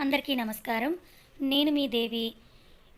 అందరికీ నమస్కారం. నేను మీ దేవి.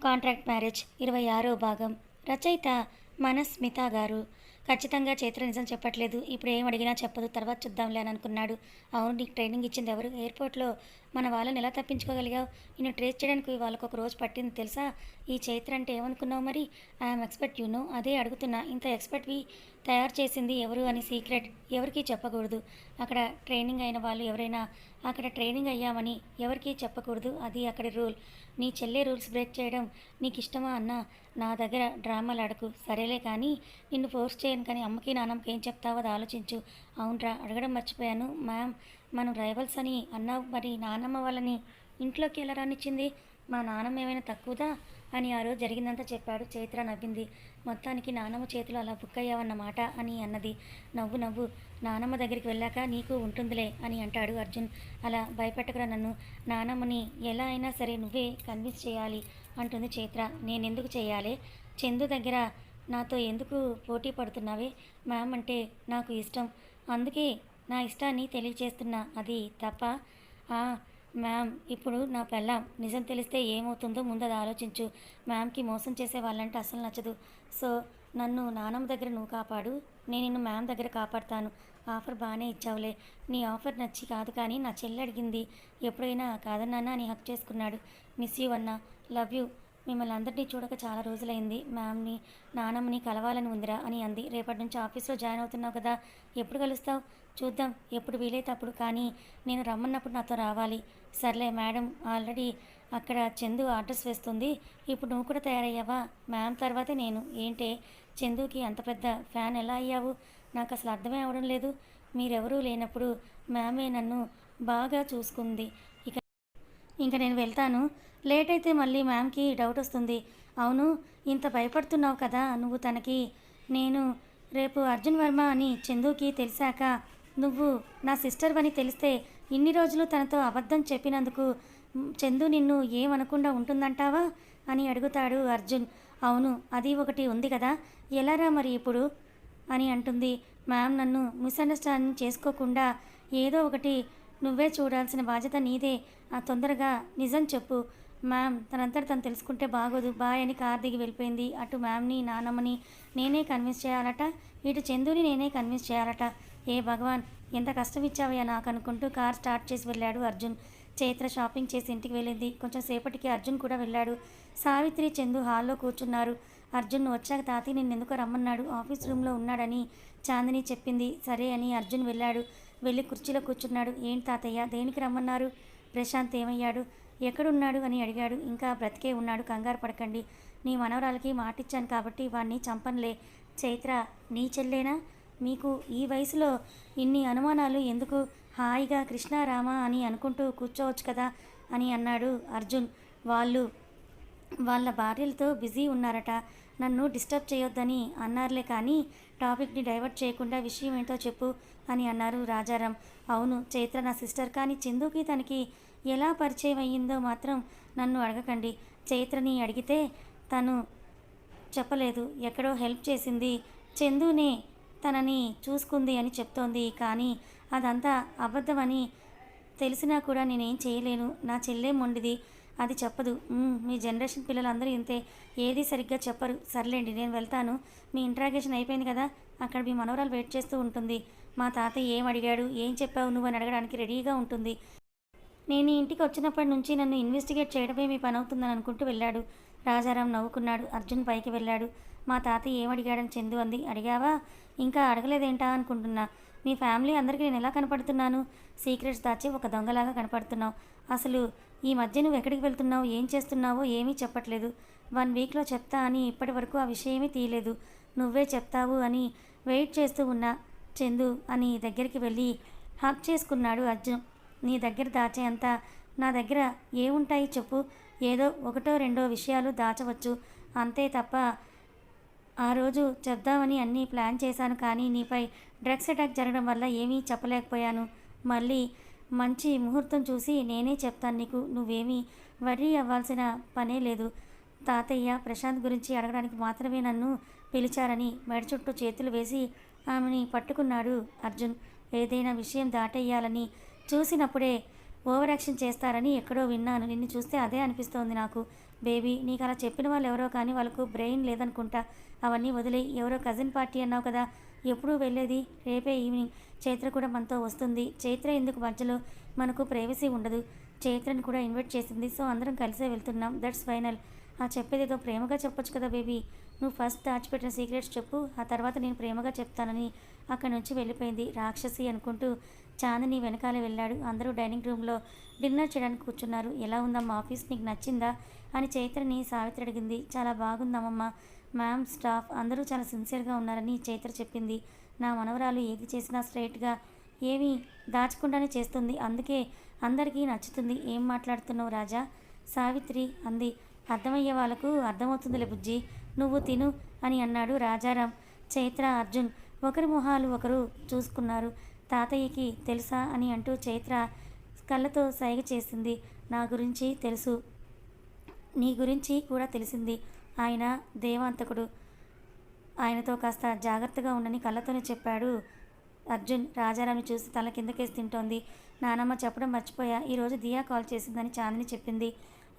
కాంట్రాక్ట్ మ్యారేజ్ ఇరవై ఆరో భాగం. రచయిత మనస్మిత గారు. ఖచ్చితంగా చేతుల నిజం చెప్పట్లేదు. ఇప్పుడు ఏం అడిగినా చెప్పదు. తర్వాత చూద్దాంలే అని అనుకున్నాడు. అవును నీకు ట్రైనింగ్ ఇచ్చింది ఎవరు? ఎయిర్పోర్ట్లో మన వాళ్ళని ఎలా తప్పించుకోగలిగావు? నేను ట్రేస్ చేయడానికి వాళ్ళకు ఒక రోజు పట్టింది తెలుసా? ఈ చైత్ర అంటే ఏమనుకున్నావు మరి? ఐఎమ్ ఎక్స్పర్ట్ యు నో అదే అడుగుతున్నా. ఇంత ఎక్స్పర్ట్వి తయారు చేసింది ఎవరు అని సీక్రెట్ ఎవరికీ చెప్పకూడదు. అక్కడ ట్రైనింగ్ అయిన వాళ్ళు ఎవరైనా అక్కడ ట్రైనింగ్ అయ్యామని ఎవరికీ చెప్పకూడదు. అది అక్కడ రూల్ నీ చెల్లె రూల్స్ బ్రేక్ చేయడం నీకు ఇష్టమా అన్న? నా దగ్గర డ్రామాలు అడకు సరేలే కానీ నిన్ను ఫోర్స్ చేయను కానీ అమ్మకి నాన్నమ్మకి ఏం చెప్తావో అది ఆలోచించు. అవునరా అడగడం మర్చిపోయాను. మ్యామ్ మనం రైవల్స్ అని అన్నావు మరి నానమ్మ వాళ్ళని ఇంట్లోకి ఎలా రానిచ్చింది? మా నానమ్మ ఏమైనా తక్కువదా? అని ఆ రోజు జరిగిందంతా చెప్పాడు చైత్ర నవ్వింది. మొత్తానికి నానమ్మ చేతిలో అలా బుక్ అయ్యావన్నమాట అని అన్నది. నవ్వు నవ్వు. నానమ్మ దగ్గరికి వెళ్ళాక నీకు ఉంటుందిలే అని అంటాడు అర్జున్. అలా భయపెట్టకురా నన్ను. నానమ్మని ఎలా అయినా సరే నువ్వే కన్విన్స్ చేయాలి అంటుంది చైత్ర. నేనెందుకు చేయాలి? చందు దగ్గర నాతో ఎందుకు పోటీ పడుతున్నావే? మ్యామ్ అంటే నాకు ఇష్టం. అందుకే నా ఇష్టాన్ని తెలియచేస్తున్నా అది తప్ప ఆ, మ్యామ్ ఇప్పుడు నా పెళ్ళాం. నిజం తెలిస్తే ఏమవుతుందో ముందు అది ఆలోచించు. మ్యామ్కి మోసం చేసే వాళ్ళంటే అసలు నచ్చదు. సో నన్ను నానమ్మ దగ్గర నువ్వు కాపాడు. నేను నిన్ను మ్యామ్ దగ్గర కాపాడుతాను. ఆఫర్ బాగానే ఇచ్చావులే. నీ ఆఫర్ నచ్చి కాదు కానీ నా చెల్లి అడిగింది ఎప్పుడైనా కాదన్నానా అని హక్ చేసుకున్నాడు. మిస్ యూ అన్నా. Love you. మిమ్మల్ని అందరినీ చూడక చాలా రోజులైంది. మ్యామ్ని నానమ్మని కలవాలని ఉందిరా అని అంది. రేపటి నుంచి ఆఫీస్లో జాయిన్ అవుతున్నావు కదా. ఎప్పుడు కలుస్తావు? చూద్దాం ఎప్పుడు వీలైతే అప్పుడు. కానీ నేను రమ్మన్నప్పుడు నాతో రావాలి. సర్లే మేడం ఆల్రెడీ అక్కడ చందు ఆర్డర్స్ వేస్తుంది. ఇప్పుడు నువ్వు కూడా తయారయ్యావా? మ్యామ్ తర్వాతే నేను. ఏంటే? చందుకి అంత పెద్ద ఫ్యాన్ ఎలా అయ్యావు? నాకు అసలు అర్థమే అవడం లేదు. మీరెవరూ లేనప్పుడు మ్యామే నన్ను బాగా చూసుకుంది. ఇక ఇంకా నేను వెళ్తాను. లేట్ అయితే మళ్ళీ మ్యామ్కి డౌట్ వస్తుంది. అవును ఇంత భయపడుతున్నావు కదా నువ్వు తనకి. నేను రేపు అర్జున్ వర్మ అని చందుకి తెలిసాక నువ్వు నా సిస్టర్ అని తెలిస్తే ఇన్ని రోజులు తనతో అబద్ధం చెప్పినందుకు చందు నిన్ను ఏమనకుండా ఉంటుందంటావా? అని అడుగుతాడు అర్జున్. అవును అది ఒకటి ఉంది కదా. ఎలారా మరి ఇప్పుడు? అని అంటుంది. మ్యామ్ నన్ను మిస్అండర్స్టాండింగ్ చేసుకోకుండా ఏదో ఒకటి నువ్వే చూడాల్సిన బాధ్యత నీదే. ఆ తొందరగా నిజం చెప్పు. మ్యామ్ తనంతట తను తెలుసుకుంటే బాగోదు. బాయ్ అని కార్ దిగి వెళ్ళిపోయింది. అటు మ్యామ్ని నానమ్మని నేనే కన్విన్స్ చేయాలట. ఇటు చందుని నేనే కన్విన్స్ చేయాలట. ఏ భగవాన్ ఎంత కష్టం ఇచ్చావయ్యా నాకు అనుకుంటూ కార్ స్టార్ట్ చేసి వెళ్ళాడు అర్జున్. చైత్ర షాపింగ్ చేసి ఇంటికి వెళ్ళింది. కొంచెం సేపటికి అర్జున్ కూడా వెళ్ళాడు. సావిత్రి చందు హాల్లో కూర్చున్నారు. అర్జున్ వచ్చాక తాతయ్య నిన్ను ఎందుకో రమ్మన్నాడు. ఆఫీస్ రూమ్లో ఉన్నాడని చాందిని చెప్పింది. సరే అని అర్జున్ వెళ్ళాడు. వెళ్ళి కుర్చీలో కూర్చున్నాడు. ఏంటి తాతయ్య దేనికి రమ్మన్నారు? ప్రశాంత్ ఏమయ్యాడు? ఎక్కడున్నాడు అని అడిగాడు. ఇంకా బ్రతికే ఉన్నాడు. కంగారు పడకండి. నీ మనవరాలకి మాటిచ్చాను కాబట్టి వాణ్ణి చంపనులే. చైత్ర నీ చెల్లేనా? మీకు ఈ వయసులో ఇన్ని అనుమానాలు ఎందుకు? హాయిగా కృష్ణారామ అని అనుకుంటూ కూర్చోవచ్చు కదా అని అన్నాడు అర్జున్. వాళ్ళు వాళ్ళ భార్యలతో బిజీ ఉన్నారట. నన్ను డిస్టర్బ్ చేయొద్దని అన్నారులే కానీ టాపిక్ని డైవర్ట్ చేయకుండా విషయం ఏంటో చెప్పు అని అన్నారు రాజారాం. అవును చైత్ర నా సిస్టర్ కానీ చందుకి తనకి ఎలా పరిచయం అయ్యిందో మాత్రం నన్ను అడగకండి. చైత్రని అడిగితే తను చెప్పలేదు. ఎక్కడో హెల్ప్ చేసింది చందునే తనని చూసుకుంది అని చెప్తోంది. కానీ అదంతా అబద్ధమని తెలిసినా కూడా నేనేం చేయలేను. నా చెల్లె మొండిది. అది చెప్పదు. మీ జనరేషన్ పిల్లలందరూ ఇంతే. ఏది సరిగ్గా చెప్పరు. సర్లేండి నేను వెళ్తాను. మీ ఇంట్రాగేషన్ అయిపోయింది కదా. అక్కడ మీ మనవరాలు వెయిట్ చేస్తూ ఉంటుంది. మా తాతయ్య ఏం అడిగాడు? ఏం చెప్పావు నువ్వు అని అడగడానికి రెడీగా ఉంటుంది. నేను ఇంటికి వచ్చినప్పటి నుంచి నన్ను ఇన్వెస్టిగేట్ చేయడమే మీ పని అవుతుందని అనుకుంటూ వెళ్ళాడు. రాజారాం నవ్వుకున్నాడు. అర్జున్ పైకి వెళ్ళాడు. మా తాతయ్య ఏం అడిగాడని చందు అంది. అడిగావా? ఇంకా అడగలేదేంటా అనుకుంటున్నా. మీ ఫ్యామిలీ అందరికీ నేను ఎలా కనపడుతున్నాను? సీక్రెట్స్ దాచి ఒక దొంగలాగా కనపడుతున్నావు. అసలు ఈ మధ్య నువ్వు ఎక్కడికి వెళ్తున్నావు? ఏం చేస్తున్నావో ఏమీ చెప్పట్లేదు. వన్ వీక్లో చెప్తా అని ఇప్పటి వరకు ఆ విషయమీ తీయలేదు. నువ్వే చెప్తావు అని వెయిట్ చేస్తూ ఉన్నా. చందు అని దగ్గరికి వెళ్ళి హక్ చేసుకున్నాడు అర్జున్. నీ దగ్గర దాచే అంత నా దగ్గర ఏముంటాయి చెప్పు. ఏదో ఒకటో రెండో విషయాలు దాచవచ్చు. అంతే తప్ప ఆ రోజు చెప్దామని అన్నీ ప్లాన్ చేశాను కానీ నీపై డ్రగ్స్ అటాక్ జరగడం వల్ల ఏమీ చెప్పలేకపోయాను. మళ్ళీ మంచి ముహూర్తం చూసి నేనే చెప్తాను నీకు నువ్వేమీ వర్రీ అవ్వాల్సిన పనే లేదు. తాతయ్య ప్రశాంత్ గురించి అడగడానికి మాత్రమే నన్ను పిలిచారని మెడ చుట్టూ చేతులు వేసి ఆమెని పట్టుకున్నాడు అర్జున్. ఏదైనా విషయం దాటేయాలని చూసినప్పుడే ఓవర్ యాక్షన్ చేస్తారని ఎక్కడో విన్నాను. నిన్ను చూస్తే అదే అనిపిస్తోంది నాకు. బేబీ నీకు అలా చెప్పిన వాళ్ళు ఎవరో కానీ వాళ్ళకు బ్రెయిన్ లేదనుకుంటా. అవన్నీ వదిలే ఎవరో కజిన్ పార్టీ అన్నావు కదా ఎప్పుడు వెళ్ళేది? రేపే ఈవినింగ్. చైత్ర కూడా మనతో వస్తుంది. చైత్ర ఎందుకు మధ్యలో? మనకు ప్రైవసీ ఉండదు. చైత్రని కూడా ఇన్వైట్ చేసింది. సో అందరం కలిసే వెళ్తున్నాం. That's final. ఆ చెప్పేదేదో ప్రేమగా చెప్పొచ్చు కదా బేబీ. నువ్వు ఫస్ట్ దాచిపెట్టిన సీక్రెట్స్ చెప్పు. ఆ తర్వాత నేను ప్రేమగా చెప్తానని అక్కడి నుంచి వెళ్ళిపోయింది రాక్షసి అనుకుంటూ చాందిని వెనకాల వెళ్ళాడు. అందరూ డైనింగ్ రూమ్లో డిన్నర్ చేయడానికి కూర్చున్నారు. ఎలా ఉందమ్మా ఆఫీస్? నీకు నచ్చిందా? అని చైత్రని సావిత్రి అడిగింది. చాలా బాగుందమ్మమ్మ. మ్యామ్ స్టాఫ్ అందరూ చాలా సిన్సియర్గా ఉన్నారని చైత్ర చెప్పింది. నా మనవరాలు ఏది చేసినా స్ట్రైట్గా ఏమీ దాచకుండానే చేస్తుంది. అందుకే అందరికీ నచ్చుతుంది. ఏం మాట్లాడుతున్నావు రాజా? సావిత్రి అంది. అర్థమయ్యే వాళ్ళకు అర్థమవుతుందిలే బుజ్జి. నువ్వు తిను అని అన్నాడు రాజారాం. చైత్ర అర్జున్ ఒకరి మొహాలు ఒకరు చూసుకున్నారు. తాతయ్యకి తెలుసా? అని అంటూ చైత్ర కళ్ళతో సైగ చేసింది. నా గురించి తెలుసు. నీ గురించి కూడా తెలిసింది. ఆయన దేవాంతకుడు. ఆయనతో కాస్త జాగ్రత్తగా ఉండని కళ్ళతోనే చెప్పాడు. అర్జున్ రాజారాంని చూసి తల కిందకేసి తింటోంది. నానమ్మ చెప్పడం మర్చిపోయా. ఈరోజు దియా కాల్ చేసిందని చాందిని చెప్పింది.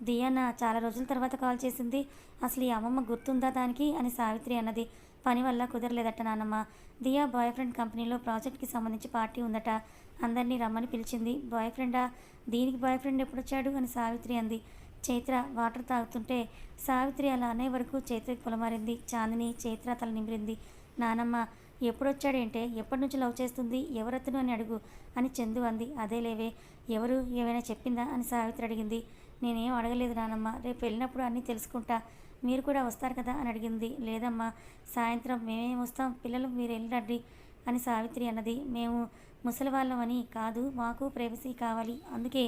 దియాన చాలా రోజుల తర్వాత కాల్ చేసింది. అసలు ఈ అమ్మమ్మ గుర్తుందా దానికి అని సావిత్రి అన్నది. పని వల్ల కుదరలేదట నానమ్మ. దియా బాయ్ ఫ్రెండ్ కంపెనీలో ప్రాజెక్ట్కి సంబంధించి పార్టీ ఉందట. అందరినీ రమ్మని పిలిచింది. బాయ్ ఫ్రెండా? దీనికి బాయ్ ఫ్రెండ్ ఎప్పుడొచ్చాడు? అని సావిత్రి అంది. చైత్ర వాటర్ తాగుతుంటే సావిత్రి అలా అనే వరకు చైత్ర కులమారింది. చాందిని చైత్ర తల నిమిరింది. నానమ్మ ఎప్పుడొచ్చాడేంటే? ఎప్పటి నుంచి లవ్ చేస్తుంది? ఎవరతను అని అడుగు అని చందు అంది. అదే లేవే ఎవరు? ఏమైనా చెప్పిందా? అని సావిత్రి అడిగింది. నేనేం అడగలేదు నానమ్మ రేపు వెళ్ళినప్పుడు అన్నీ తెలుసుకుంటా. మీరు కూడా వస్తారు కదా? అని అడిగింది. లేదమ్మా సాయంత్రం మేమేం వస్తాం? పిల్లలు మీరు వెళ్ళండి అని సావిత్రి అన్నది. మేము ముసలివాళ్ళం అని కాదు మాకు ప్రైవసీ కావాలి. అందుకే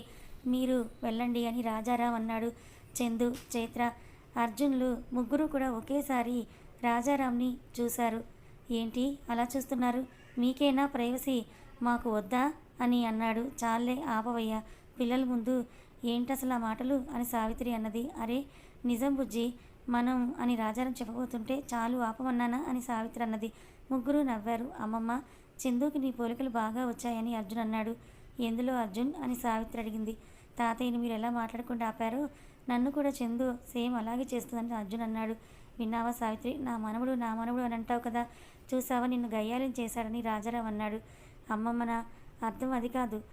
మీరు వెళ్ళండి అని రాజారాం అన్నాడు. చందు చైత్ర అర్జున్లు ముగ్గురు కూడా ఒకేసారి రాజారాంని చూశారు. ఏంటి? అలా చూస్తున్నారు? మీకేనా ప్రైవసీ? మాకు వద్దా? అని అన్నాడు. చాలే ఆపవయ్యా పిల్లల ముందు ఏంటసలు ఆ మాటలు? అని సావిత్రి అన్నది. అరే నిజం బుజ్జి మనం అని రాజారాం చెప్పబోతుంటే చాలు ఆపమన్నానా? అని సావిత్రి అన్నది. ముగ్గురు నవ్వారు. అమ్మమ్మ చందుకి నీ పోలికలు బాగా వచ్చాయని అర్జున్ అన్నాడు. ఎందులో అర్జున్? అని సావిత్రి అడిగింది. తాతయ్యని మీరు ఎలా మాట్లాడకుండా ఆపారో నన్ను కూడా చందు సేమ్ అలాగే చేస్తుందని అర్జున్ అన్నాడు. విన్నావా సావిత్రి? నా మనవడు నా మనవడు అని అంటావు కదా. చూసావా? నిన్ను గయ్యాలం చేశాడని రాజారావు అన్నాడు. అమ్మమ్మ నా అర్థం అది కాదు.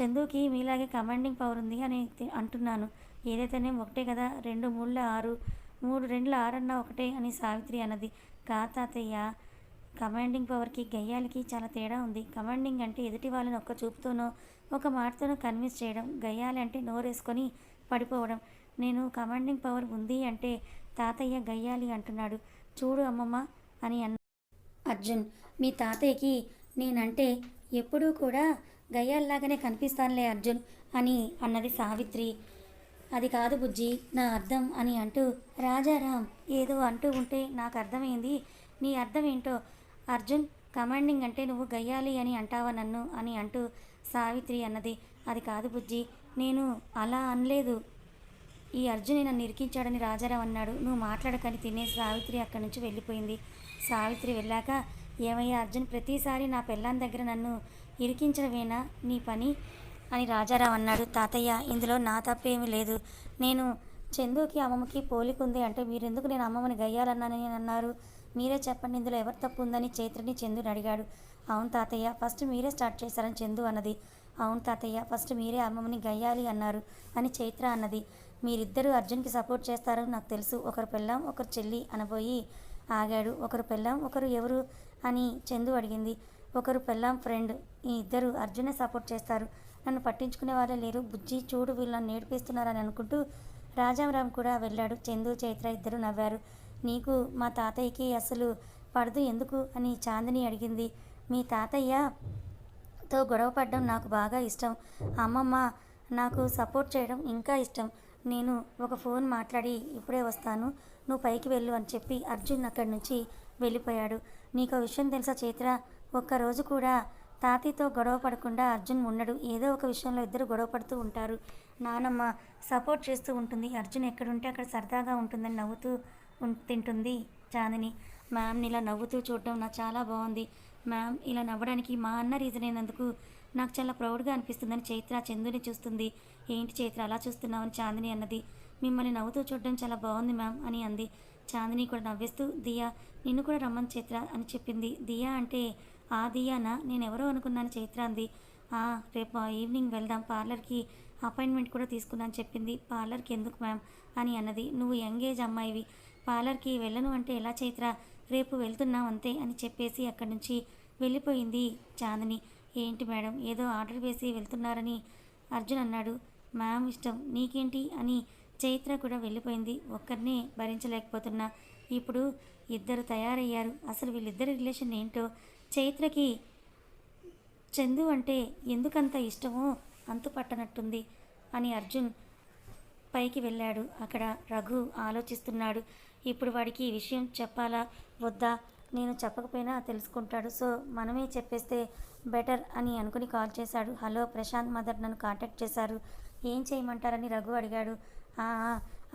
చందుకి మీలాగే కమాండింగ్ పవర్ ఉంది అని అంటున్నాను. ఏదైతేనే ఒకటే కదా రెండు మూడుల ఆరు మూడు రెండుల ఆరన్నా ఒకటే అని సావిత్రి అన్నది. కా తాతయ్య? కమాండింగ్ పవర్కి గయ్యాలకి చాలా తేడా ఉంది. కమాండింగ్ అంటే ఎదుటి వాళ్ళని ఒక్క చూపుతోనో ఒక మాటతోనూ కన్విన్స్ చేయడం గయ్యాలంటే నోరేసుకొని పడిపోవడం. నేను కమాండింగ్ పవర్ ఉంది అంటే తాతయ్య గయ్యాలి అంటున్నాడు. చూడు అమ్మమ్మ అని అన్న అర్జున్. మీ తాతయ్యకి నేనంటే ఎప్పుడూ కూడా గయ్యాల్లాగానే కనిపిస్తానులే అర్జున్ అని అన్నది సావిత్రి. అది కాదు బుజ్జి నా అర్థం అని అంటూ రాజారాం ఏదో అంటూ ఉంటే నాకు అర్థమైంది. నీ అర్థం ఏంటో అర్జున్ కమాండింగ్ అంటే నువ్వు గయ్యాలి అని అంటావా నన్ను అని అంటూ సావిత్రి అన్నది. అది కాదు బుజ్జి నేను అలా అనలేదు. ఈ అర్జుని నన్ను ఇరికించాడని రాజారావు అన్నాడు. నువ్వు మాట్లాడకని తినేసి సావిత్రి అక్కడి నుంచి వెళ్ళిపోయింది. సావిత్రి వెళ్ళాక ఏమయ్యా అర్జున్ ప్రతిసారి నా పెళ్ళాం దగ్గర నన్ను ఇరికించడమేనా నీ పని? అని రాజారావు అన్నాడు. తాతయ్య ఇందులో నా తప్పేమీ లేదు. నేను చందుకి అమ్మమ్మకి పోలికుంది అంటే మీరెందుకు నేను అమ్మమ్మని గయ్యాలన్నానని అన్నారు. మీరే చెప్పండి ఇందులో ఎవరు తప్పు ఉందని చైత్రని చందుని అడిగాడు. అవును తాతయ్య ఫస్ట్ మీరే స్టార్ట్ చేశారని చందు అన్నది. అవును తాతయ్య ఫస్ట్ మీరే అమ్మమ్మని గయ్యాలి అన్నారు అని చైత్ర అన్నది. మీరిద్దరూ అర్జున్కి సపోర్ట్ చేస్తారని నాకు తెలుసు. ఒకరు పెళ్ళాం ఒకరు చెల్లి అనబోయి ఆగాడు. ఒకరు పెళ్ళాం ఒకరు ఎవరు అని చందు అడిగింది. ఒకరు పెళ్ళాం ఫ్రెండ్ ఈ ఇద్దరు అర్జునే సపోర్ట్ చేస్తారు. నన్ను పట్టించుకునే వాళ్ళే లేరు. బుజ్జి చూడు వీళ్ళని నేర్పిస్తున్నారని అనుకుంటూ రాజారాం కూడా వెళ్ళాడు. చందు చైత్ర ఇద్దరు నవ్వారు. నీకు మా తాతయ్యకి అసలు పడదు ఎందుకు? అని చాందిని అడిగింది. మీ తాతయ్యతో గొడవ పడడం నాకు బాగా ఇష్టం. అమ్మమ్మ నాకు సపోర్ట్ చేయడం ఇంకా ఇష్టం. నేను ఒక ఫోన్ మాట్లాడి ఇప్పుడే వస్తాను. నువ్వు పైకి వెళ్ళు అని చెప్పి అర్జున్ అక్కడి నుంచి వెళ్ళిపోయాడు. నీకు విషయం తెలుసా చైత్ర? ఒక్కరోజు కూడా తాతయ్యతో గొడవ పడకుండా అర్జున్ ఉండడు. ఏదో ఒక విషయంలో ఇద్దరు గొడవ పడుతూ ఉంటారు. నానమ్మ సపోర్ట్ చేస్తూ ఉంటుంది. అర్జున్ ఎక్కడుంటే అక్కడ సరదాగా ఉంటుందని నవ్వుతూ తింటుంది చాందిని. మ్యామ్ని ఇలా నవ్వుతూ చూడడం నాకు చాలా బాగుంది మ్యామ్ ఇలా నవ్వడానికి మా అన్న రీజన్ అయినందుకు నాకు చాలా ప్రౌడ్గా అనిపిస్తుందని చైత్ర చందుని చూస్తుంది. ఏంటి చైత్ర అలా చూస్తున్నావని చాందిని అన్నది. మిమ్మల్ని నవ్వుతూ చూడడం చాలా బాగుంది మ్యామ్ అని అంది. చాందిని కూడా నవ్విస్తూ దియా నిన్ను కూడా రమ్మని చైత్ర అని చెప్పింది. దియా అంటే ఆ దియానా? నేను ఎవరో అనుకున్నాను చైత్ర అంది. "ఆ, రేపు ఈవినింగ్ వెళ్దాం పార్లర్కి అపాయింట్మెంట్ కూడా తీసుకున్నాను చెప్పింది. పార్లర్కి ఎందుకు మ్యామ్? అని అన్నది. నువ్వు యంగ్ ఏజ్ అమ్మాయివి. పార్లర్కి వెళ్ళను అంటే ఎలా చైత్ర? రేపు వెళ్తున్నాం అంతే అని చెప్పేసి అక్కడి నుంచి వెళ్ళిపోయింది చాందిని. ఏంటి మేడం ఏదో ఆర్డర్ వేసి వెళ్తున్నారని అర్జున్ అన్నాడు. మ్యామ్ ఇష్టం నీకేంటి? అని చైత్ర కూడా వెళ్ళిపోయింది. ఒక్కరినే భరించలేకపోతున్నా. ఇప్పుడు ఇద్దరు తయారయ్యారు. అసలు వీళ్ళిద్దరి రిలేషన్ ఏంటో? చైత్రకి చందు అంటే ఎందుకంత ఇష్టమో అంతుపట్టనట్టుంది అని అర్జున్ పైకి వెళ్ళాడు. అక్కడ రఘు ఆలోచిస్తున్నాడు. ఇప్పుడు వాడికి ఈ విషయం చెప్పాలా? వద్దా? నేను చెప్పకపోయినా తెలుసుకుంటాడు. సో మనమే చెప్పేస్తే బెటర్ అని అనుకుని కాల్ చేశాడు. హలో ప్రశాంత్ మదర్ నన్ను కాంటాక్ట్ చేశారు. ఏం చేయమంటారని రఘు అడిగాడు.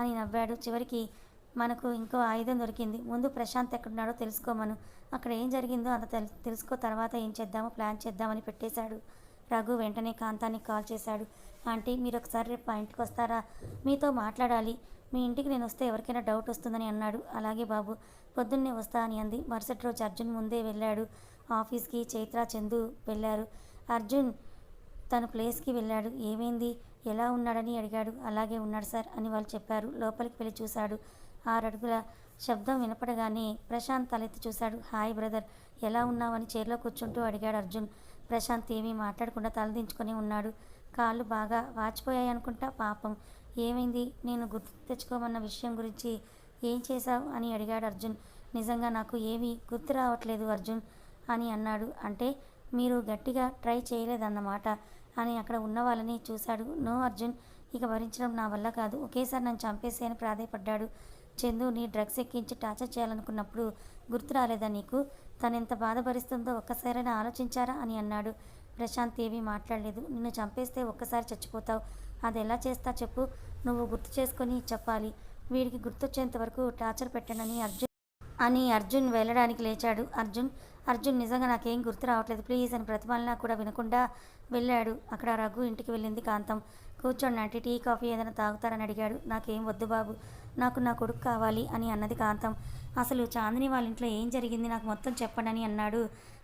అని నవ్వాడు. చివరికి మనకు ఇంకో ఆయుధం దొరికింది. ముందు ప్రశాంత్ ఎక్కడున్నాడో తెలుసుకోమను. అక్కడ ఏం జరిగిందో అంత తెలు తెలుసుకో తర్వాత ఏం చేద్దామో ప్లాన్ చేద్దామని పెట్టేశాడు. రఘు వెంటనే కాంతానికి కాల్ చేశాడు. ఆంటీ మీరు ఒకసారి రేపు మా ఇంటికి వస్తారా? మీతో మాట్లాడాలి. మీ ఇంటికి నేను వస్తే ఎవరికైనా డౌట్ వస్తుందని అన్నాడు. అలాగే బాబు పొద్దున్నే వస్తా అని అంది. మరుసటి రోజు అర్జున్ ముందే వెళ్ళాడు. ఆఫీస్కి చైత్ర చందు వెళ్ళారు. అర్జున్ తన ప్లేస్కి వెళ్ళాడు. ఏమైంది? ఎలా ఉన్నాడని అడిగాడు. అలాగే ఉన్నాడు సార్ అని వాళ్ళు చెప్పారు. లోపలికి వెళ్ళి చూశాడు. ఆరడుగుల శబ్దం వినపడగానే ప్రశాంత్ తలెత్తి చూశాడు. హాయ్ బ్రదర్ ఎలా ఉన్నావని చైర్లో కూర్చుంటూ అడిగాడు అర్జున్. ప్రశాంత్ ఏమీ మాట్లాడకుండా తలదించుకొని ఉన్నాడు. కాళ్ళు బాగా వాచిపోయాయి అనుకుంటా పాపం. ఏమైంది? నేను గుర్తు తెచ్చుకోమన్న విషయం గురించి ఏం చేశావు? అని అడిగాడు అర్జున్. నిజంగా నాకు ఏమీ గుర్తు రావట్లేదు అర్జున్ అని అన్నాడు. అంటే మీరు గట్టిగా ట్రై చేయలేదన్నమాట అని అక్కడ ఉన్న వాళ్ళని చూశాడు. నో అర్జున్ ఇక భరించడం నా వల్ల కాదు. ఒకేసారి నన్ను చంపేసి అని ప్రాధాయపడ్డాడు చందుని డ్రగ్స్ ఎక్కించి టార్చర్ చేయాలనుకున్నప్పుడు గుర్తు రాలేదా నీకు? తను ఎంత బాధపరుస్తుందో ఒక్కసారైనా ఆలోచించారా? అని అన్నాడు. ప్రశాంత్ ఏమీ మాట్లాడలేదు. నిన్ను చంపేస్తే ఒక్కసారి చచ్చిపోతావు. అది ఎలా చేస్తా చెప్పు. నువ్వు గుర్తు చేసుకొని చెప్పాలి. వీడికి గుర్తొచ్చేంత వరకు టార్చర్ పెట్టనని అర్జున్ అని అర్జున్ వెళ్ళడానికి లేచాడు. అర్జున్ అర్జున్ నిజంగా నాకేం గుర్తు రావట్లేదు. ప్లీజ్ అని ప్రతిపాలన కూడా వినకుండా వెళ్ళాడు. అక్కడ రఘు ఇంటికి వెళ్ళింది కాంతం. కూర్చోండి అంటే టీ కాఫీ ఏదైనా తాగుతారని అడిగాడు. నాకేం వద్దు బాబు. నాకు నా కొడుకు కావాలి అని అన్నది కాంతం. అసలు చాందిని వాళ్ళ ఇంట్లో ఏం జరిగింది? నాకు మొత్తం చెప్పండి అని అన్నాడు.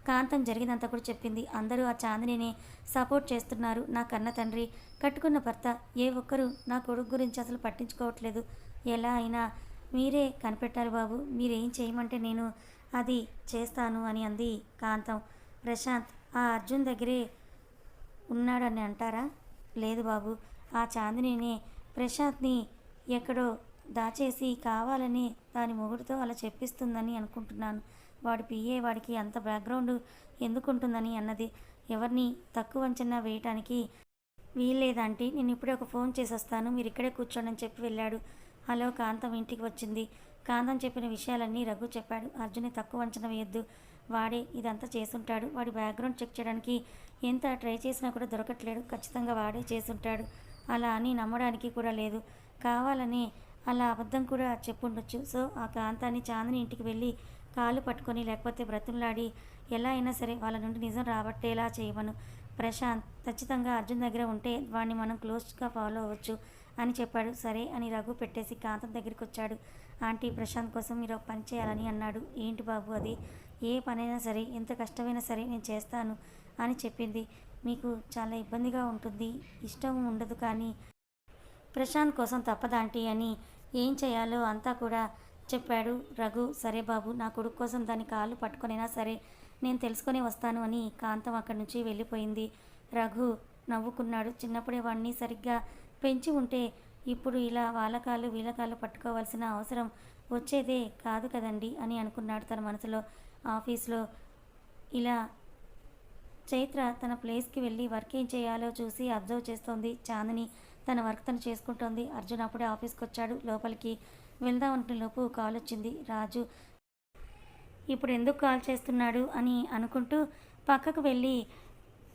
కాంతం జరిగిందంతా కూడా చెప్పింది. అందరూ ఆ చాందినిని సపోర్ట్ చేస్తున్నారు. నా కన్న తండ్రి కట్టుకున్న భర్త ఏ ఒక్కరూ నా కొడుకు గురించి అసలు పట్టించుకోవట్లేదు. ఎలా అయినా మీరే కనిపెట్టాలి బాబు. మీరేం చేయమంటే నేను అది చేస్తాను అని అంది కాంతం. ప్రశాంత్ ఆ అర్జున్ దగ్గరే ఉన్నాడని అంటారా? లేదు బాబు. ఆ చాందినిని ప్రశాంత్ని ఎక్కడో దాచేసి కావాలని దాని మొగుడుతో అలా చెప్పిస్తుందని అనుకుంటున్నాను. వాడి పిఏ వాడికి అంత బ్యాక్గ్రౌండ్ ఎందుకుంటుందని అన్నది. ఎవరిని తక్కువ అంచనా వేయటానికి వీల్లేదంటే నేను ఇప్పుడే ఒక ఫోన్ చేసేస్తాను. మీరు ఇక్కడే కూర్చోండి అని చెప్పి వెళ్ళాడు. హలో కాంతం ఇంటికి వచ్చింది. కాంతం చెప్పిన విషయాలన్నీ రఘు చెప్పాడు. అర్జున్ని తక్కువ అంచనా వేయొద్దు. వాడే ఇదంతా చేసుంటాడు వాడి బ్యాక్గ్రౌండ్ చెక్ చేయడానికి ఎంత ట్రై చేసినా కూడా దొరకట్లేడు ఖచ్చితంగా వాడే చేసుంటాడు అలా అని నమ్మడానికి కూడా లేదు. కావాలని అలా అబద్ధం కూడా చెప్పుండొచ్చు. సో ఆ కాంతాన్ని చాందని ఇంటికి వెళ్ళి కాళ్ళు పట్టుకొని లేకపోతే బ్రతులాడి ఎలా అయినా సరే వాళ్ళ నుండి నిజం రాబట్టేలా చేయమను. ప్రశాంత్ ఖచ్చితంగా అర్జున్ దగ్గర ఉంటే వాడిని మనం క్లోజ్గా ఫాలో అవ్వచ్చు అని చెప్పాడు. సరే అని రఘు పెట్టేసి కాంతం దగ్గరికి వచ్చాడు ఆంటీ ప్రశాంత్ కోసం మీరు పని చేయాలని అన్నాడు. ఏంటి బాబు అది? ఏ పనైనా సరే ఎంత కష్టమైనా సరే నేను చేస్తాను అని చెప్పింది. మీకు చాలా ఇబ్బందిగా ఉంటుంది. ఇష్టం ఉండదు కానీ ప్రశాంత్ కోసం తప్పదాంటి అని ఏం చేయాలో అంతా కూడా చెప్పాడు. రఘు సరే బాబు నా కొడుకు కోసం దాని కాళ్ళు పట్టుకొనైనా సరే నేను తెలుసుకొని వస్తాను అని కాంతం అక్కడి నుంచి వెళ్ళిపోయింది. రఘు నవ్వుకున్నాడు. చిన్నప్పుడే వాడిని సరిగ్గా పెంచి ఉంటే ఇప్పుడు ఇలా వాళ్ళ కాళ్ళు వీళ్ళ కాళ్ళు పట్టుకోవాల్సిన అవసరం వచ్చేదే కాదు కదండి అని అనుకున్నాడు తన మనసులో. ఆఫీస్లో ఇలా చైత్ర తన ప్లేస్కి వెళ్ళి వర్క్ ఏం చేయాలో చూసి అబ్జర్వ్ చేస్తోంది. చాందిని తన వర్క్ తను చేసుకుంటోంది. అర్జున్ అప్పుడే ఆఫీస్కి వచ్చాడు లోపలికి వెళ్దాం అనుకునే లోపు కాల్ వచ్చింది. రాజు ఇప్పుడు ఎందుకు కాల్ చేస్తున్నాడు? అని అనుకుంటూ పక్కకు వెళ్ళి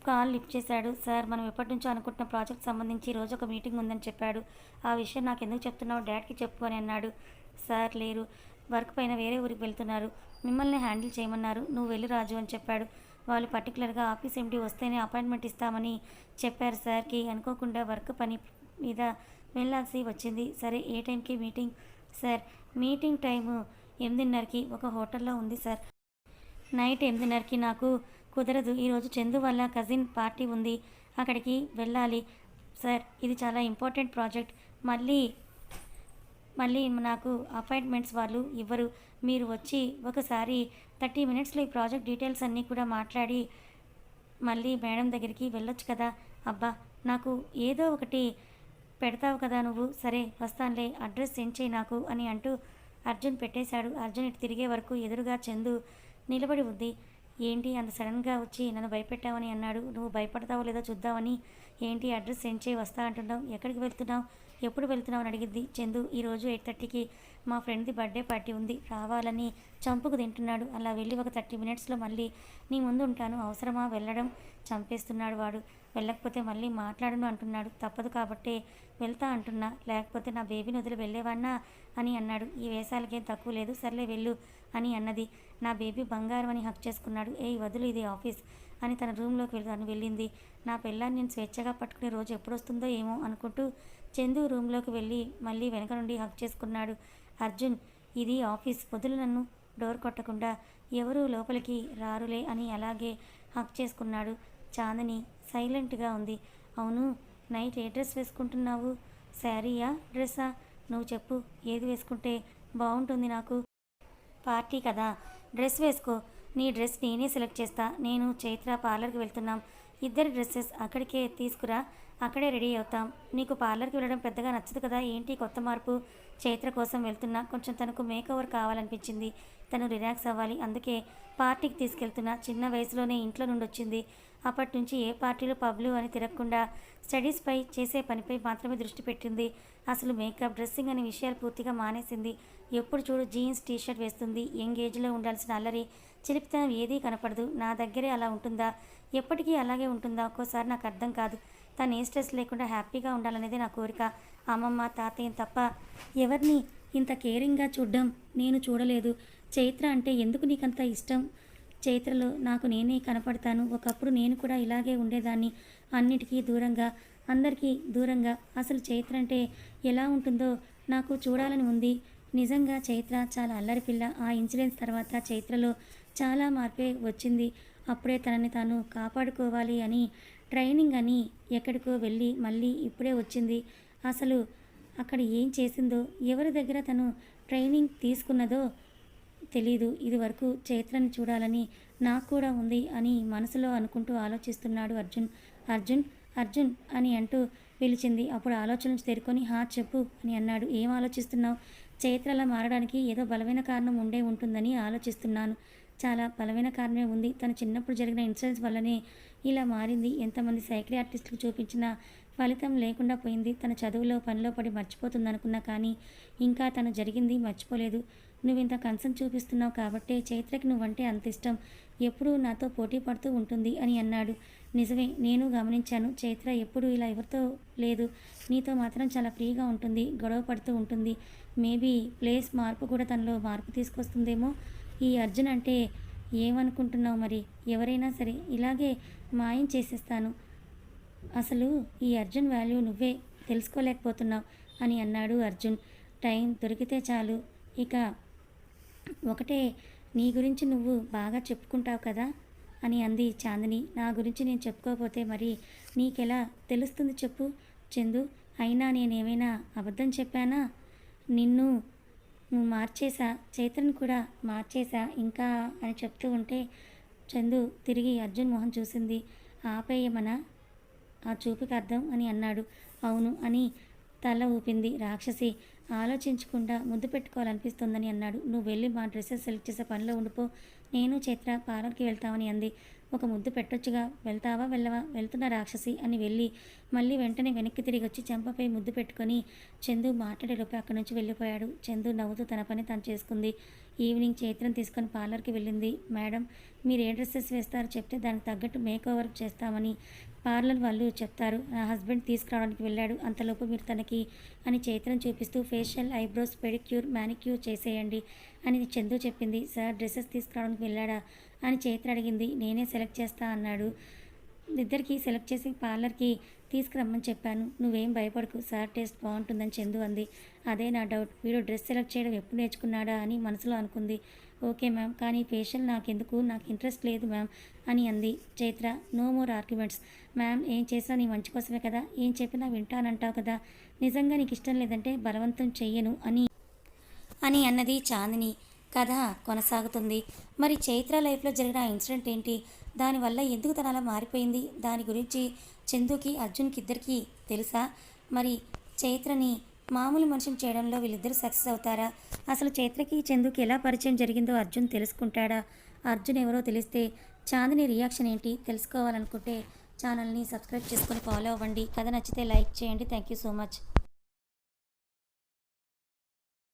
కాల్ లిఫ్ట్ చేశాడు. సార్ మనం ఎప్పటి నుంచో అనుకుంటున్న ప్రాజెక్ట్ సంబంధించి రోజు ఒక మీటింగ్ ఉందని చెప్పాడు. ఆ విషయం నాకు ఎందుకు చెప్తున్నావు డాడ్కి చెప్పు అని అన్నాడు. సార్ లేరు. వర్క్ పైన వేరే ఊరికి వెళ్తున్నారు. మిమ్మల్ని హ్యాండిల్ చేయమన్నారు. నువ్వు వెళ్ళి రాజు అని చెప్పాడు. వాళ్ళు పర్టికులర్గా ఆఫీస్ ఎండి వస్తేనే అపాయింట్మెంట్ ఇస్తామని చెప్పారు సార్కి. అనుకోకుండా వర్క్ పని మీద వెళ్ళాల్సి వచ్చింది. సరే ఏ టైంకి మీటింగ్ సార్ మీటింగ్ టైము ఎనిమిదిన్నరకి ఒక హోటల్లో ఉంది సార్. నైట్ ఎనిమిదిన్నరకి నాకు కుదరదు. ఈరోజు చందు వల్ల కజిన్ పార్టీ ఉంది. అక్కడికి వెళ్ళాలి. సార్ ఇది చాలా ఇంపార్టెంట్ ప్రాజెక్ట్. మళ్ళీ మళ్ళీ నాకు అపాయింట్మెంట్స్ వాళ్ళు ఇవ్వరు. మీరు వచ్చి ఒకసారి థర్టీ మినిట్స్లో ఈ ప్రాజెక్ట్ డీటెయిల్స్ అన్నీ కూడా మాట్లాడి మళ్ళీ మేడం దగ్గరికి వెళ్ళొచ్చు కదా? అబ్బా నాకు ఏదో ఒకటి పెడతావు కదా నువ్వు? సరే వస్తానులే అడ్రస్ సెండ్ చేయి నాకు అని అంటూ అర్జున్ పెట్టేశాడు. అర్జున్ ఇటు తిరిగే వరకు ఎదురుగా చందు నిలబడి ఉంది. ఏంటి అంత సడన్గా వచ్చి నన్ను భయపెట్టావని అన్నాడు. నువ్వు భయపడతావో లేదో చూద్దామని ఏంటి అడ్రస్ సెండ్ చేయి వస్తా అంటున్నావు? ఎక్కడికి వెళ్తున్నావు? ఎప్పుడు వెళ్తున్నావు అని అడిగింది చందు. ఈరోజు ఎయిట్ థర్టీకి మా ఫ్రెండ్ది బర్త్డే పార్టీ ఉంది. రావాలని చంపుకు తింటున్నాడు. అలా వెళ్ళి ఒక థర్టీ మినిట్స్లో మళ్ళీ నీ ముందు ఉంటాను. అవసరమా? వెళ్ళడం చంపేస్తున్నాడు వాడు. వెళ్ళకపోతే మళ్ళీ మాట్లాడను అంటున్నాడు. తప్పదు కాబట్టే వెళ్తా అంటున్నా. లేకపోతే నా బేబీని వదిలి వెళ్ళేవాన్నా అని అన్నాడు. ఈ వేషాలకేం తక్కువ లేదు. సర్లే వెళ్ళు అని అన్నది. నా బేబీ బంగారం అని హక్ చేసుకున్నాడు. ఏ వదులు ఇది ఆఫీస్ అని తన రూమ్లోకి వెళ్తాను వెళ్ళింది. నా పిల్లాన్ని నేను స్వేచ్ఛగా పట్టుకునే రోజు ఎప్పుడు వస్తుందో ఏమో అనుకుంటూ చందు రూమ్లోకి వెళ్ళి మళ్ళీ వెనక నుండి హక్ చేసుకున్నాడు. అర్జున్ ఇది ఆఫీస్ వదులు నన్ను. డోర్ కొట్టకుండా. ఎవరూ లోపలికి రారులే అని అలాగే హక్ చేసుకున్నాడు చాందని. సైలెంట్గా ఉంది. అవును నైట్ ఏ డ్రెస్ వేసుకుంటున్నావు? శారీయా? డ్రెస్సా? నువ్వు చెప్పు ఏది వేసుకుంటే బాగుంటుంది నాకు? పార్టీ కదా. డ్రెస్ వేసుకో. నీ డ్రెస్ నేనే సెలెక్ట్ చేస్తా. నేను చైత్ర పార్లర్కి వెళ్తున్నాం. ఇద్దరి డ్రెస్సెస్ అక్కడికే తీసుకురా. అక్కడే రెడీ అవుతాం. నీకు పార్లర్కి వెళ్ళడం పెద్దగా నచ్చదు కదా. ఏంటి కొత్త మార్పు? చైత్ర కోసం వెళ్తున్నా కొంచెం తనకు మేకవర్ కావాలనిపించింది. తను రిలాక్స్ అవ్వాలి. అందుకే పార్టీకి తీసుకెళ్తున్నా చిన్న వయసులోనే ఇంట్లో నుండి వచ్చింది అప్పటి నుంచి ఏ పార్టీలు పబ్లు అని తిరగకుండా స్టడీస్పై చేసే పనిపై మాత్రమే దృష్టి పెట్టింది. అసలు మేకప్ డ్రెస్సింగ్ అనే విషయాలు పూర్తిగా మానేసింది. ఎప్పుడు చూడు జీన్స్ టీషర్ట్ వేస్తుంది. యంగ్ ఏజ్లో ఉండాల్సిన అల్లరి చిలిపితనం ఏదీ కనపడదు. నా దగ్గరే అలా ఉంటుందా? ఎప్పటికీ అలాగే ఉంటుందా? ఒక్కోసారి నాకు అర్థం కాదు. తను ఏ స్ట్రెస్ లేకుండా హ్యాపీగా ఉండాలనేది నా కోరిక. అమ్మమ్మ తాతయ్య తప్ప ఎవరిని ఇంత కేరింగ్గా చూడడం నేను చూడలేదు. చైత్ర అంటే ఎందుకు నీకంత ఇష్టం? చైత్రలో నాకు నేనే కనపడతాను. ఒకప్పుడు నేను కూడా ఇలాగే ఉండేదాన్ని అన్నిటికీ దూరంగా అందరికీ దూరంగా. అసలు చైత్ర అంటే ఎలా ఉంటుందో నాకు చూడాలని ఉంది. నిజంగా చైత్ర చాలా అల్లరి పిల్ల. ఆ ఇన్సిడెన్స్ తర్వాత చైత్రలో చాలా మార్పే వచ్చింది. అప్పుడే తనని తాను కాపాడుకోవాలి అని ట్రైనింగ్ అని ఎక్కడికో వెళ్ళి మళ్ళీ ఇప్పుడే వచ్చింది. అసలు అక్కడ ఏం చేసిందో ఎవరి దగ్గర తను ట్రైనింగ్ తీసుకున్నదో తెలీదు. ఇదివరకు చైత్రని చూడాలని నాకు కూడా ఉంది అని మనసులో అనుకుంటూ ఆలోచిస్తున్నాడు అర్జున్. అర్జున్ అర్జున్ అని అంటూ పిలిచింది. అప్పుడు ఆలోచన తెరుకొని హా చెప్పు అని అన్నాడు. ఏం ఆలోచిస్తున్నావు? చైత్రలా మారడానికి ఏదో బలమైన కారణం ఉండే ఉంటుందని ఆలోచిస్తున్నాను. చాలా బలమైన కారణమే ఉంది. తను చిన్నప్పుడు జరిగిన ఇన్సిడెంట్స్ వల్లనే ఇలా మారింది. ఎంతమంది సైక్రియాటిస్టులు చూపించిన ఫలితం లేకుండా పోయింది. తన చదువులో పనిలో పడి మర్చిపోతుంది అనుకున్నా కానీ ఇంకా తను జరిగింది మర్చిపోలేదు. నువ్వు ఇంత కన్సర్న్ చూపిస్తున్నావు కాబట్టే చైత్రకి నువ్వంటే అంత ఇష్టం. ఎప్పుడూ నాతో పోటీ పడుతూ ఉంటుంది అని అన్నాడు. నిజమే నేను గమనించాను. చైత్ర ఎప్పుడు ఇలా ఎవరితో లేదు. నీతో మాత్రం చాలా ఫ్రీగా ఉంటుంది. గొడవ పడుతూ ఉంటుంది. మేబీ ప్లేస్ మార్పు కూడా తనలో మార్పు తీసుకొస్తుందేమో ఈ అర్జున్ అంటే ఏమనుకుంటున్నావు మరి? ఎవరైనా సరే ఇలాగే మాయం చేసేస్తాను. అసలు ఈ అర్జున్ వాల్యూ నువ్వే తెలుసుకోలేకపోతున్నావు అని అన్నాడు అర్జున్. టైం దొరికితే చాలు. ఇక ఒకటే నీ గురించి నువ్వు బాగా చెప్పుకుంటావు కదా అని అంది చాందిని. నా గురించి నేను చెప్పుకోకపోతే మరి నీకెలా తెలుస్తుంది చెప్పు. చందు అయినా నేనేమైనా అబద్ధం చెప్పానా? నిన్ను నువ్వు మార్చేసా చైతన్య కూడా మార్చేసా ఇంకా అని చెప్తూ ఉంటే చందు తిరిగి అర్జున్ మొహం చూసింది. ఆపేయమనా ఆ చూపుకి అర్థం అని అన్నాడు. అవును అని తల ఊపింది రాక్షసి. ఆలోచించకుండా ముద్దు పెట్టుకోవాలనిపిస్తుందని అన్నాడు. నువ్వు వెళ్ళి మా డ్రెస్సెస్ సెలెక్ట్ చేసే పనిలో ఉండిపో. నేను చైత్ర పార్లర్కి వెళ్తామని అంది. ఒక ముద్దు పెట్టొచ్చుగా. వెళ్తావా? వెళ్ళవా? వెళ్తున్న రాక్షసి అని వెళ్ళి మళ్ళీ వెంటనే వెనక్కి తిరిగి వచ్చి చెంపపై ముద్దు పెట్టుకొని చందు మాట్లాడేలోపు అక్కడి నుంచి వెళ్ళిపోయాడు. చందు నవ్వుతూ తన పని తను చేసుకుంది. ఈవినింగ్ చైత్రం తీసుకొని పార్లర్కి వెళ్ళింది. మేడం మీరు ఏ డ్రెస్సెస్ వేస్తారో? చెప్తే దానికి తగ్గట్టు మేక్ ఓవర్ చేస్తామని పార్లర్ వాళ్ళు చెప్తారు. నా హస్బెండ్ తీసుకురావడానికి వెళ్ళాడు. అంతలోపు మీరు తనకి అని చైత్రం చూపిస్తూ ఫేషియల్ ఐబ్రోస్ పెడిక్యూర్ మ్యానిక్యూర్ చేసేయండి అని చందు చెప్పింది. సార్ డ్రెస్సెస్ తీసుకురావడానికి వెళ్ళాడా? అని చైత్ర అడిగింది. నేనే సెలెక్ట్ చేస్తా అన్నాడు. ఇద్దరికి సెలెక్ట్ చేసి పార్లర్కి తీసుకురమ్మని చెప్పాను. నువ్వేం భయపడకు సార్ టేస్ట్ బాగుంటుందని చందు అంది. అదే నా డౌట్. వీడు డ్రెస్ సెలెక్ట్ చేయడం ఎప్పుడు నేర్చుకున్నాడా అని మనసులో అనుకుంది. ఓకే మ్యామ్ కానీ ఫేషియల్ నాకెందుకు? నాకు ఇంట్రెస్ట్ లేదు మ్యామ్ అని అంది Chaitra. No more arguments. Ma'am ఏం చేసినా నీ మంచి కోసమే కదా? ఏం చెప్పినా వింటానంటావు కదా? నిజంగా నీకు ఇష్టం లేదంటే బలవంతం చెయ్యను అని అని అన్నది చాందిని. కథ కొనసాగుతుంది. మరి చైత్ర లైఫ్లో జరిగిన ఆ ఇన్సిడెంట్ ఏంటి? దానివల్ల ఎందుకు తన అలా మారిపోయింది? దాని గురించి చందుకి అర్జున్కి ఇద్దరికి తెలుసా? మరి చైత్రని మామూలు మనిషిని చేయడంలో వీళ్ళిద్దరూ సక్సెస్ అవుతారా? అసలు చైత్రకి చందుకి ఎలా పరిచయం జరిగిందో అర్జున్ తెలుసుకుంటాడా? అర్జున్ ఎవరో తెలిస్తే చాందిని రియాక్షన్ ఏంటి? తెలుసుకోవాలనుకుంటే ఛానల్ని సబ్స్క్రైబ్ చేసుకొని ఫాలో అవ్వండి. కథ నచ్చితే లైక్ చేయండి. Thank you so much.